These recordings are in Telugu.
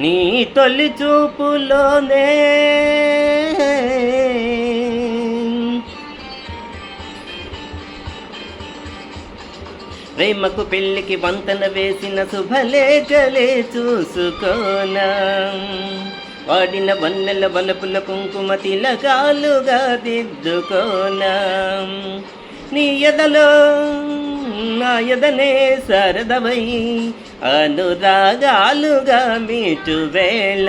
నీ తొలి చూపులోనే. ప్రేమకు పెళ్ళికి వంతన వేసిన శుభలేఖలే చూసుకోనా. వాడిన వన్నెల వలపుల కుంకుమ తిలకాలుగా దిద్దుకోనా. నీ ఎదలో నా ఎదనే సరదవై అనురాగాలుగా మీటు వేళ.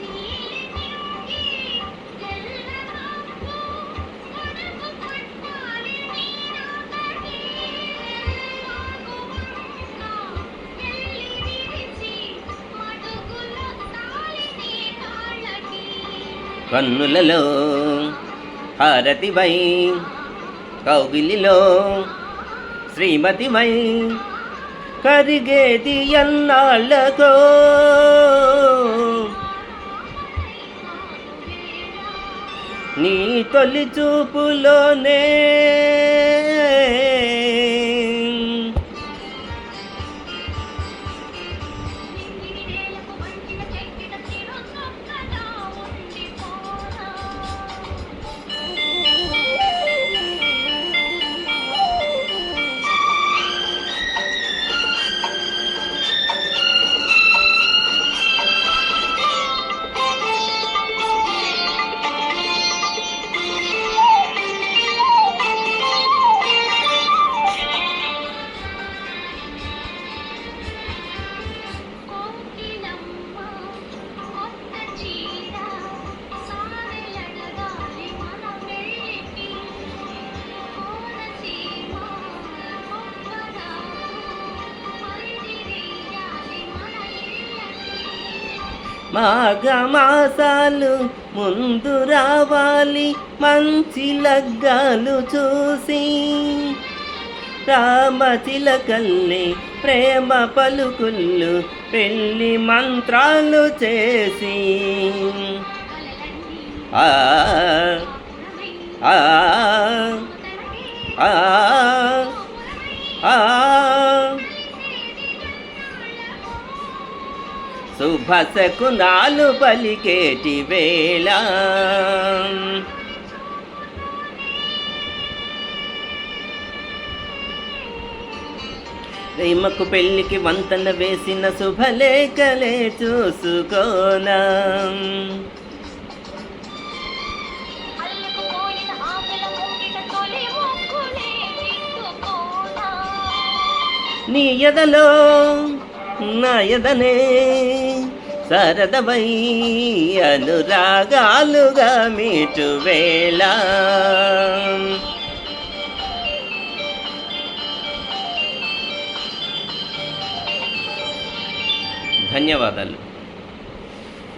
కన్నులలో హారతివై కౌగిలిలో శ్రీమతిమై కరిగేది ఎన్నాళ్ళకో. నీ తొలి చూపులోనే మాఘమాసాలు ముందు రావాలి మంచి లగ్గాలు చూసి. రామచిలకల్లి ప్రేమ పలుకుళ్ళు పెళ్ళి మంత్రాలు చేసి. ఆ ఆ శుభశకునాలు పలికేటి వేళ. ప్రేమకు పెళ్ళికి వంతన వేసిన శుభలేఖలే చూసుకోనా నీ ఎదలో నా ఎదనే. సరదవై అనురాగాలుగా మీటు వేళ. ధన్యవాదాలు.